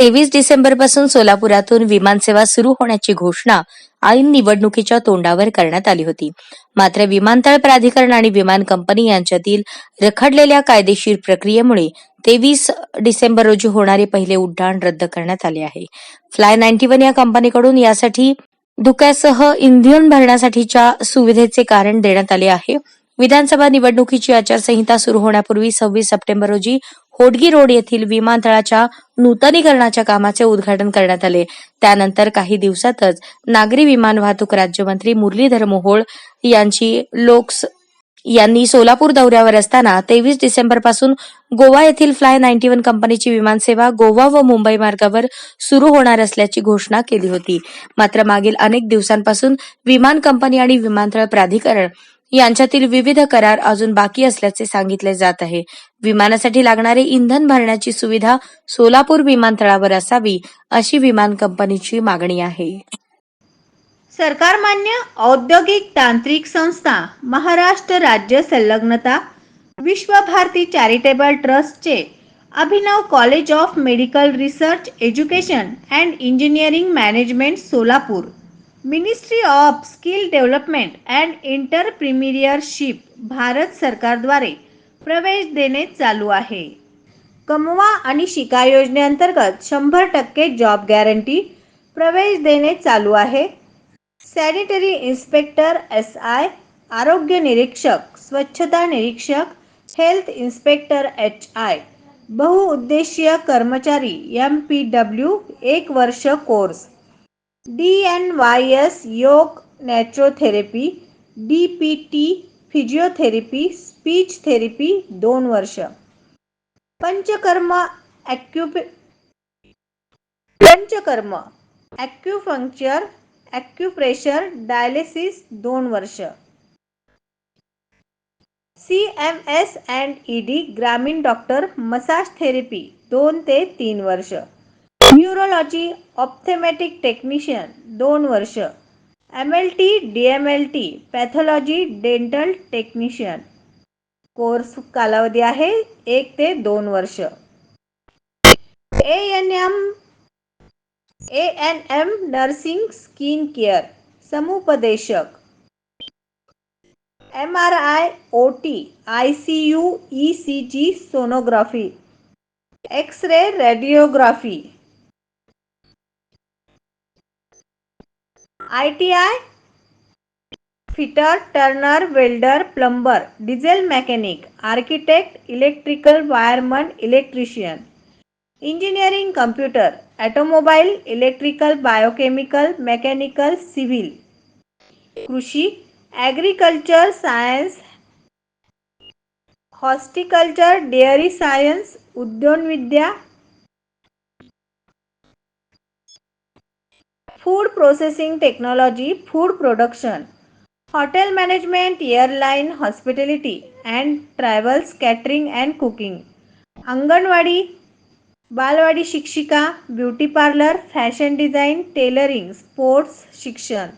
तेवीस डिसेंबरपासून सोलापुरातून विमानसेवा सुरू होण्याची घोषणा ऐन निवडणुकीच्या तोंडावर करण्यात आली होती. मात्र विमानतळ प्राधिकरण आणि विमान कंपनी यांच्यातील रखडलेल्या कायदेशीर प्रक्रियेमुळे तेवीस डिसेंबर रोजी होणारे पहिले उड्डाण रद्द करण्यात आले आहे. फ्लाय नाईन्टी वन या कंपनीकडून यासाठी धुक्यासह इंधन भरण्यासाठीच्या सुविधेचे कारण देण्यात आले आहे. विधानसभा निवडणुकीची आचारसंहिता सुरू होण्यापूर्वी सव्वीस सप्टेंबर रोजी होडगी रोड येथील विमानतळाच्या नूतनीकरणाच्या कामाचे उद्घाटन करण्यात आले. त्यानंतर काही दिवसातच नागरी विमान वाहतूक राज्यमंत्री मुरलीधर मोहोळ यांची लोक्स यांनी सोलापूर दौऱ्यावर असताना तेवीस डिसेंबरपासून गोवा येथील फ्लाय नाईन्टी वन कंपनीची विमानसेवा गोवा व मुंबई मार्गावर सुरू होणार असल्याची घोषणा केली होती. मात्र मागील अनेक दिवसांपासून विमान कंपनी आणि विमानतळ प्राधिकरण यांच्यातील विविध करार अजून बाकी असल्याचे सांगितले जात आहे. विमानासाठी लागणारे इंधन भरण्याची सुविधा सोलापूर विमानतळावर असावी अशी विमान कंपनीची मागणी आहे. सरकारमान्य औद्योगिक तांत्रिक संस्था महाराष्ट्र राज्य संलग्नता विश्वभारती चॅरिटेबल ट्रस्टचे Abhinav college of medical research education and engineering management Solapur. Ministry of skill development and entrepreneurship Bharat सरकारद्वारे प्रवेश देणे चालू आहे. कमवा आणि शिका योजनेअंतर्गत शंभर टक्के जॉब गॅरंटी प्रवेश देणे चालू आहे. सॅनिटरी इन्स्पेक्टर एस आय आरोग्य निरीक्षक स्वच्छता निरीक्षक हेल्थ इन्स्पेक्टर एच आय बहुउद्देशीय कर्मचारी एम पी डब्ल्यू एक वर्ष course. D N Y S yoga naturotherapy D P T physiotherapy speech therapy दोन वर्ष. पंचकर्म ॲक्युपे पंचकर्म ॲक्युफंक्चर ॲक्युप्रेशर डायलिसिस दोन वर्ष. C M S and E D ग्रामीण डॉक्टर मसाज थेरपी दोन ते तीन वर्ष. न्यूरोलॉजी ऑप्थेमॅटिक टेक्निशियन, दोन वर्ष. M L T, D M L T, pathology, dental technician. Course कालावधी आहे एक ते दोन वर्ष. A N M, A N M nursing skin care, समुपदेशक. M R I, O T, I C U, E C G, sonography. X ray, radiography. I T I fitter turner welder plumber diesel mechanic architect electrical wireman electrician engineering computer automobile electrical biochemical mechanical civil कृषी agriculture science horticulture dairy science उद्योनविद्या food processing technology food production hotel management airline hospitality and travels catering and cooking anganwadi balwadi शिक्षिका beauty parlour fashion design tailoring sports शिक्षण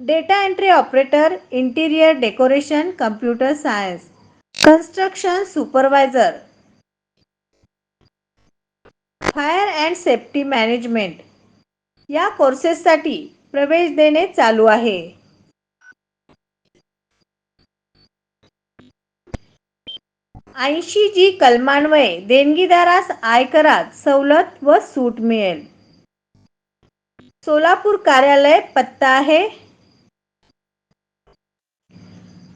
data entry operator interior decoration computer science construction supervisor fire and safety management या कोर्सेससाठी प्रवेश देणे चालू आहे. ऐंशी जी कलमान्वये देणगीदारास आयकरात सवलत व सूट मिळेल. सोलापूर कार्यालय पत्ता आहे.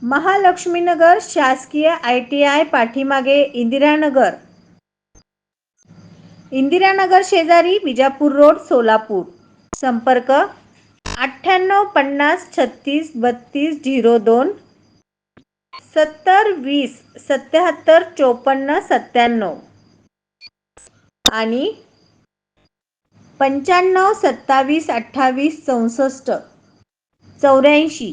महालक्ष्मीनगर शासकीय आय टी आय पाठीमागे इंदिरानगर इंदिरानगर शेजारी विजापूर रोड सोलापूर. संपर्क अठ्ठ्याण्णव पन्नास छत्तीस बत्तीस झिरो दोन सत्तर वीस सत्याहत्तर चोपन्न सत्त्याण्णव. आणि पंच्याण्णव सत्तावीस अठ्ठावीस चौसष्ट. चौऱ्याऐंशी.